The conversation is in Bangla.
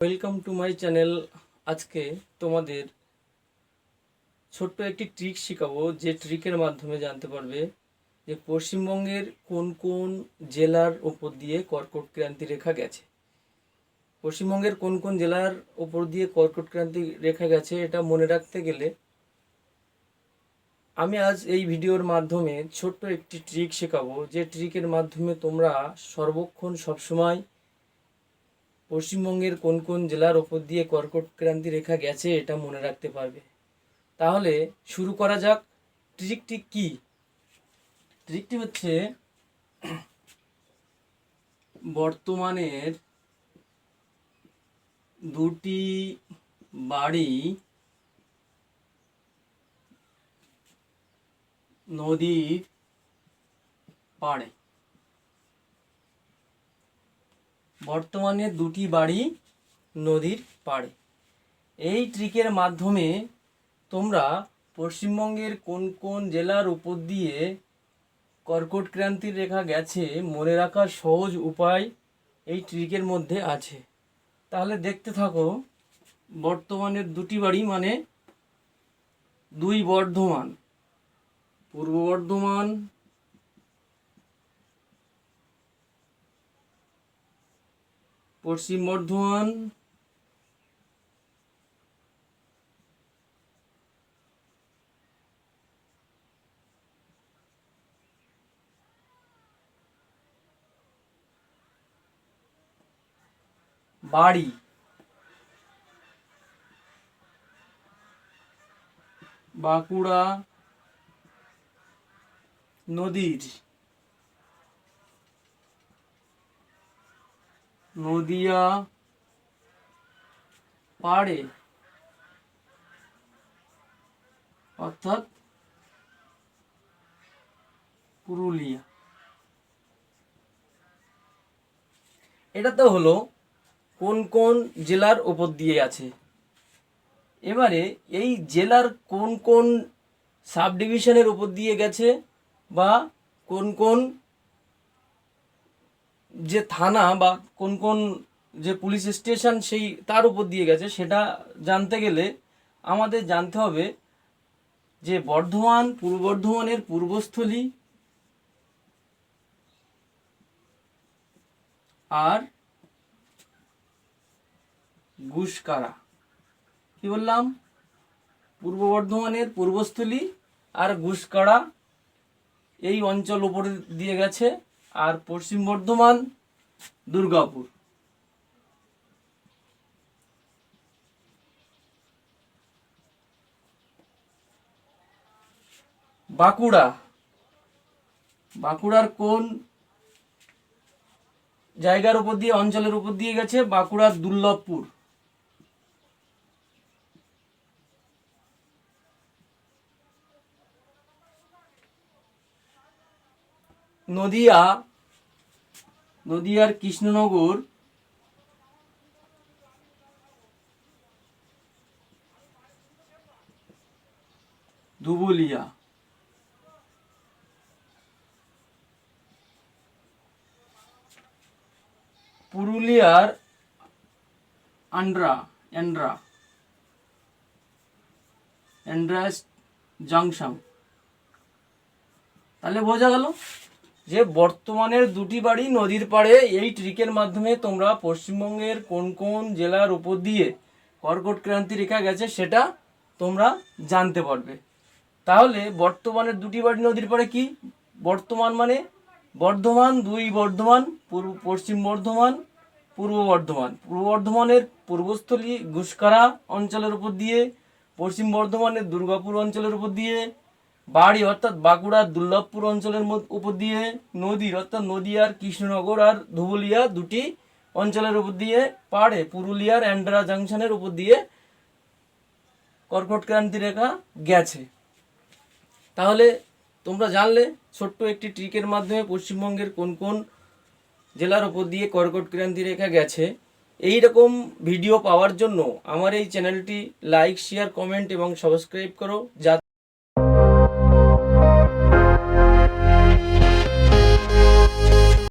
ওয়েলকাম টু মাই চ্যানেল আজকে তোমাদের ছোট্ট একটি ট্রিক শেখাবো যে ট্রিকের মাধ্যমে জানতে পারবে যে পশ্চিমবঙ্গের কোন কোন জেলার ওপর দিয়ে কর্কট ক্রান্তি রেখা গেছে। পশ্চিমবঙ্গের কোন কোন জেলার ওপর দিয়ে কর্কট ক্রান্তি রেখা গেছে এটা মনে রাখতে গেলে আমি আজ এই ভিডিওর মাধ্যমে ছোট্ট একটি ট্রিক শেখাবো। যে ট্রিকের মাধ্যমে তোমরা সর্বক্ষণ সবসময় পশ্চিমবঙ্গের কোন কোন জেলার ওপর দিয়ে কর্কট ক্রান্তি রেখা গেছে এটা মনে রাখতে পারবে। তাহলে শুরু করা যাক। ট্রিকটি কি? ট্রিকটি হচ্ছে বর্তমানের দুটি বাড়ি নদীর পাড়ে। বর্তমানে দুটি বাড়ি নদীর পাড়ে। এই ট্রিকের মাধ্যমে তোমরা পশ্চিমবঙ্গের কোন কোন জেলার উপর দিয়ে কর্কট ক্রান্তির রেখা গেছে মনে রাখার সহজ উপায় এই ট্রিকের মধ্যে আছে। তাহলে দেখতে থাকো বর্তমানের দুটি বাড়ি মানে দুই বর্ধমান। পূর্ব বর্ধমান পশ্চিম বর্ধমান। বাড়ি। বাঁকুড়া নদীর। নদিয়া পাড়ে, অর্থাৎ পুরুলিয়া। এটা তো হলো কোন কোন জেলার ওপর দিয়ে আছে। এবারে এই জেলার কোন কোন সাব ডিভিশনের উপর দিয়ে গেছে বা কোন কোন যে থানা বা কোন কোন যে পুলিশ স্টেশন সেই তার উপর দিয়ে গেছে, সেটা জানতে গেলে আমাদের জানতে হবে যে বর্ধমান, পূর্ব বর্ধমানের পূর্বস্থলী আর গুসকারা। কি বললাম? পূর্ব বর্ধমানের পূর্বস্থলী আর গুসকাড়া এই অঞ্চল উপরে দিয়ে গেছে। আর পশ্চিম বর্ধমান, দুর্গাপুর। বাঁকুড়া। বাঁকুড়ার কোন জায়গার উপর দিয়ে, অঞ্চলের উপর দিয়ে গেছে? বাঁকুড়ার দুর্লভপুর। নদিয়া নদিয়ার কৃষ্ণনগর ধুবুলিয়া। পুরুলিয়ার আন্ড্রা এন্ড্রা এন্ড্রাস জাংশন। তাহলে বোঝা গেল? যে বর্তমানের দুটি বাড়ি নদীর পাড়ে, এই ট্রিকের মাধ্যমে তোমরা পশ্চিমবঙ্গের কোন কোন জেলার উপর দিয়ে কর্কট ক্রান্তি রেখা গেছে সেটা তোমরা জানতে পারবে। তাহলে বর্তমানের দুটি বাড়ি নদীর পাড়ে কি? বর্তমান মানে বর্ধমান, দুই বর্ধমান, পূর্ব পশ্চিম বর্ধমান, পূর্ব বর্ধমান। পূর্ব বর্ধমানের পূর্বস্থলী গুসকারা অঞ্চলের উপর দিয়ে, পশ্চিম বর্ধমানের দুর্গাপুর অঞ্চলের উপর দিয়ে বাড়ি অর্থাৎ বাঁকুড়ার দুর্লভপুর অঞ্চলের উপর দিয়ে নদীর অর্থাৎ নদীয়ার কৃষ্ণনগর আর ধুবুলিয়া দুটি অঞ্চলের উপর দিয়ে পাড়ে, পুরুলিয়ার অ্যান্ড্রা জাংশনের উপর দিয়ে কর্কট ক্রান্তি রেখা গেছে। তাহলে তোমরা জানলে ছোট্ট একটি ট্রিকের মাধ্যমে পশ্চিমবঙ্গের কোন কোন জেলার ওপর দিয়ে কর্কট ক্রান্তি রেখা গেছে। এই রকম ভিডিও পাওয়ার জন্য আমার এই চ্যানেলটি লাইক, শেয়ার, কমেন্ট এবং সাবস্ক্রাইব করো, যা